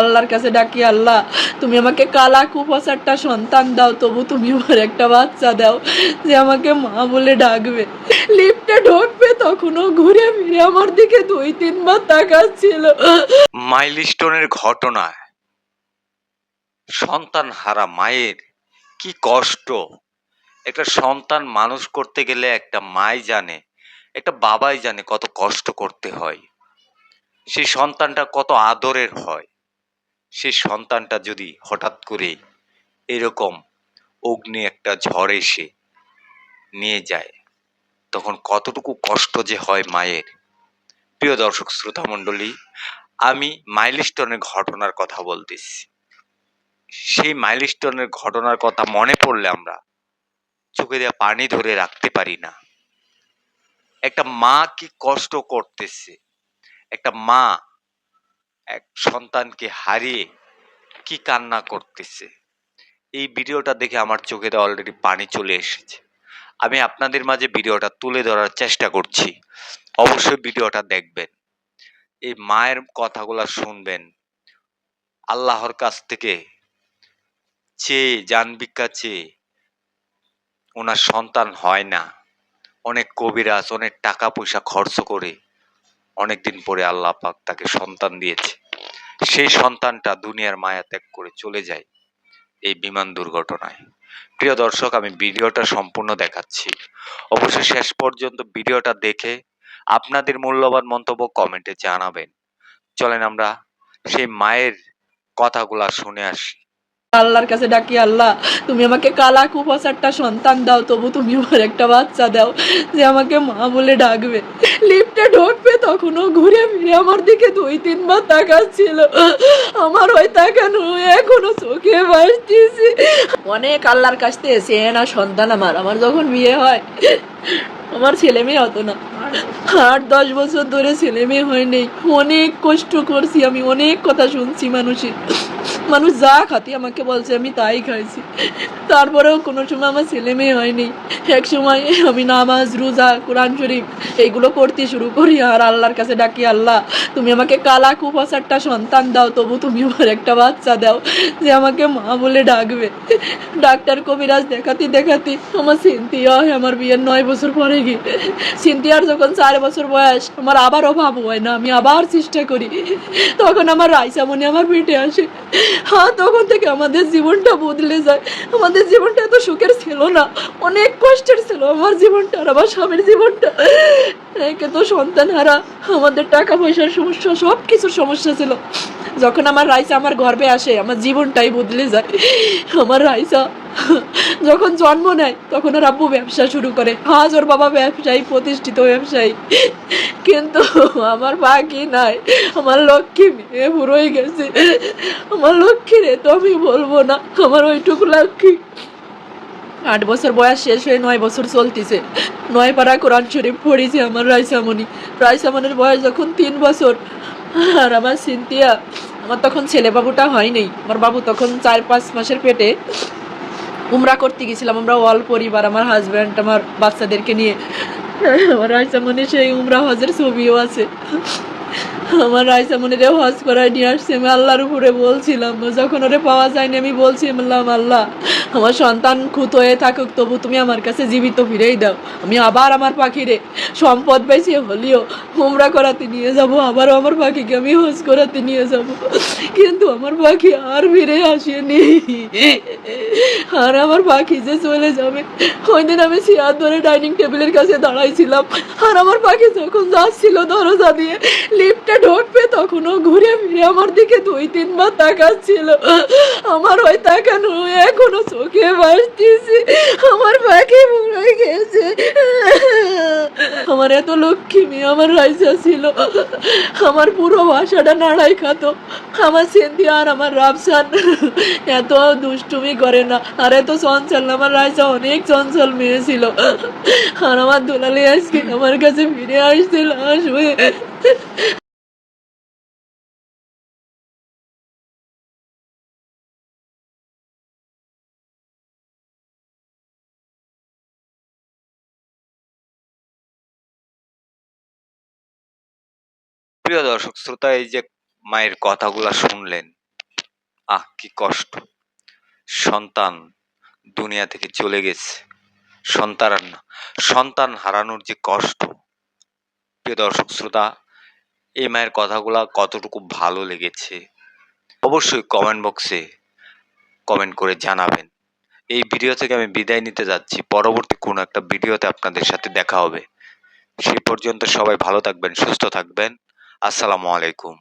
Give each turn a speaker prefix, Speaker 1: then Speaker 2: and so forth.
Speaker 1: আল্লাহর কাছে ডাকি, আল্লাহ, তুমি আমাকে কালা কুপাসারটা সন্তান দাও, তবু তুমি আমার একটা বাচ্চা দাও। যে আমাকে মা বলে ডাকবে। লিফটে ঢুকবে, তখনও ঘুরে ফিরে আমার দিকে দুই, তিনবার তাকাচ্ছিল।
Speaker 2: মাইলস্টোনের ঘটনায় সন্তান হারা মায়ের কি কষ্ট। একটা সন্তান মানুষ করতে গেলে একটা মাই জানে, একটা বাবাই জানে কত কষ্ট করতে হয়। সেই সন্তানটা কত আদরের হয়। সেই সন্তানটা যদি হঠাৎ করে এরকম অগ্নি একটা ঝড় এসে নিয়ে যায়, তখন কতটুকু কষ্ট যে হয় মায়ের। প্রিয় দর্শক শ্রোতা মণ্ডলী, আমি মাইলস্টোনের ঘটনার কথা বলতেছি। সেই মাইলস্টোনের ঘটনার কথা মনে পড়লে আমরা চোখে দিয়ে পানি ধরে রাখতে পারি না। একটা মা কি কষ্ট করতেছে? একটা মা এক সন্তানকে হারিয়ে কি কান্না করতেছে? এই ভিডিওটা দেখে আমার চোখে অলরেডি পানি চলে এসেছে। আমি আপনাদের মাঝে ভিডিওটা তুলে ধরার চেষ্টা করছি। অবশ্যই ভিডিওটা দেখবেন। এই মায়ের কথাগুলো শুনবেন। আল্লাহর কাছ থেকে চেয়ে, জান ভিক্ষা চেয়ে ওনার সন্তান হয় না। অনেক কবিরাজ, অনেক টাকা পয়সা খরচ করে অনেকদিন পরে আল্লাহ পাক তাকে সন্তান দিয়েছে। সেই সন্তানটা দুনিয়ার মায়া ত্যাগ করে চলে যায় এই বিমান দুর্ঘটনায়। প্রিয় দর্শক, আমি ভিডিওটা সম্পূর্ণ দেখাচ্ছি। অবশ্যই শেষ পর্যন্ত ভিডিওটা দেখে আপনাদের মূল্যবান মন্তব্য কমেন্টে জানাবেন। চলেন আমরা সেই মায়ের কথাগুলা শুনে আসি।
Speaker 1: আল্লাহর কাছে ডাকি, আল্লাহ, তুমি আমাকে কালা কুপাসারটা সন্তান দাও, তবু তুমি আমার একটা বাচ্চা দাও, যে আমাকে মা বলে ডাকবে। লিফটে ঢুকবে, তখনও ঘুরে ফিরে আমার দিকে দুই, তিনবার তাকাচ্ছিল। আমার ওই তাকানো এখনও চোখে ভাসতেছি। অনেক আল্লাহর কাছ থেকে এসে না সন্তান আমার। আমার যখন বিয়ে হয়, আমার ছেলে মেয়ে হতো না। আট, দশ বছর ধরে ছেলে মেয়ে হয়নি। অনেক কষ্ট করছি আমি, অনেক কথা শুনছি মানুষের। মানুষ যা খাতি আমাকে বলছে, আমি তাই খাইছি। তারপরেও কোনো সময় আমার ছেলে মেয়ে হয়নি। এক সময় আমি নামাজ, রোজা, কোরআন শরীফ এইগুলো করতে শুরু করি, আর আল্লাহর কাছে ডাকি, আল্লাহ, তুমি আমাকে কালা কুপাসারটা সন্তান দাও, তবু তুমি আমার একটা বাচ্চা দাও। যে আমাকে মা বলে ডাকবে। ডাক্তার কবিরাজ দেখাতে দেখাতে আমার সিনতিয়া হয়, আমার বিয়ের নয় বছর পরে গিয়ে। সিনতিয়ার যখন চার বছর বয়স, আমার আবার অভাব হয় না, আমি আবার চেষ্টা করি। তখন আমার রাইসামণি আমার পেটে আসে। হ্যাঁ তখন থেকে আমাদের জীবনটা বদলে যায়। আমাদের জীবনটা এত সুখের ছিল না। অনেক কষ্টের ছিল আমার জীবনটা আর আমার স্বামীর জীবনটা। একে তো সন্তান হারা, আমাদের টাকা পয়সার সমস্যা সব কিছুর সমস্যা ছিল। যখন আমার রাইসা আমার গর্বে আসে, আমার জীবনটাই বদলে যায়। আমার রাইসা যখন জন্ম নেয়, তখন ওর আব্বু ব্যবসা শুরু করে। আজ ওর বাবা ব্যবসায়ী, প্রতিষ্ঠিত ব্যবসায়ী। কিন্তু আমার বাকি নাই। আমার লক্ষ্মী মেয়ে বুড়োই গেছে। আমার লক্ষ্মী রে তো আমি বলব না। আমার ওইটুকু লক্ষ্মী। আট বছর বয়স শেষ হয়ে নয় বছর চলতেছে। নয় পাড়া কোরআন শরীফ পড়েছে আমার রাইসামণি। রাইসামনির বয়স যখন তিন বছর আর আমার সিনতিয়া আমার তখন ছেলে বাবুটা হয়নি। আমার বাবু তখন চার পাঁচ মাসের পেটে উমরা করতে গেছিলাম। আমরা অল পরিবার, আমার হাজব্যান্ড আমার বাচ্চাদেরকে নিয়ে। আমার মনে সেই উমরা হজের ছবিও আছে। আমার রাইসামণিরে হজ করায় নিয়ে আসছি, আমি আল্লাহর উপরে বলছিলাম যখন ওরে পাওয়া যায়নি, আমি বলছিলাম আল্লাহ, আমার সন্তান খুত হয়ে থাকুক, তবু তুমি আমার কাছে জীবিত ফিরেই দাও। আমি আবার আমার পাখিরে সম্পদ পাইছি, হলেও উমরা করাতে নিয়ে যাব, আবারও আমার পাখিকে আমি হজ করাতে নিয়ে যাব। কিন্তু আমার পাখি আর ফিরে আসেনি। আর আমার পাখি যে চলে যাবে ওই দিন আমি চেয়ার ধরে ডাইনিং টেবিলের কাছে দাঁড়াইছিলাম। আর আমার পাখি যখন যাচ্ছিল দরজা দিয়ে লিফটে ঢুকবে তখনও ঘুরে ফিরে আমার দিকে দুই তিনবার তাকাচ্ছিল। আমার ওই তাকানো এখনও চোখে ভাসতেছি। আমার পাখি মরে গেছে। আমার এত লক্ষ্মী মেয়ে আমার রাইসা ছিল। আমার পুরো বাসাটা নাড়াই খাতো। আমার সেন্দি আর আমার রাফসান। এত দুষ্টুমি করে না। আর এত চঞ্চল না। আমার রাইসা অনেক চঞ্চল মেয়ে ছিল। আর আমার দুলালি আজকে আমার কাছে ফিরে আসছিল। আসবে।
Speaker 2: প্রিয় দর্শক, শ্রোতা, এই যে মায়ের কথাগুলা শুনলেন, আহ, কি কষ্ট। সন্তান দুনিয়া থেকে চলে গেছে। সন্তান সন্তান হারানোর যে কষ্ট। প্রিয় দর্শক, শ্রোতা, এই মায়ের কথাগুলা কতটুকু ভালো লেগেছে? অবশ্যই কমেন্ট বক্সে কমেন্ট করে জানাবেন। এই ভিডিও থেকে আমি বিদায় নিতে যাচ্ছি। পরবর্তী কোনো একটা ভিডিওতে আপনাদের সাথে দেখা হবে। সেই পর্যন্ত সবাই ভালো থাকবেন, সুস্থ থাকবেন। আসসালামু আলাইকুম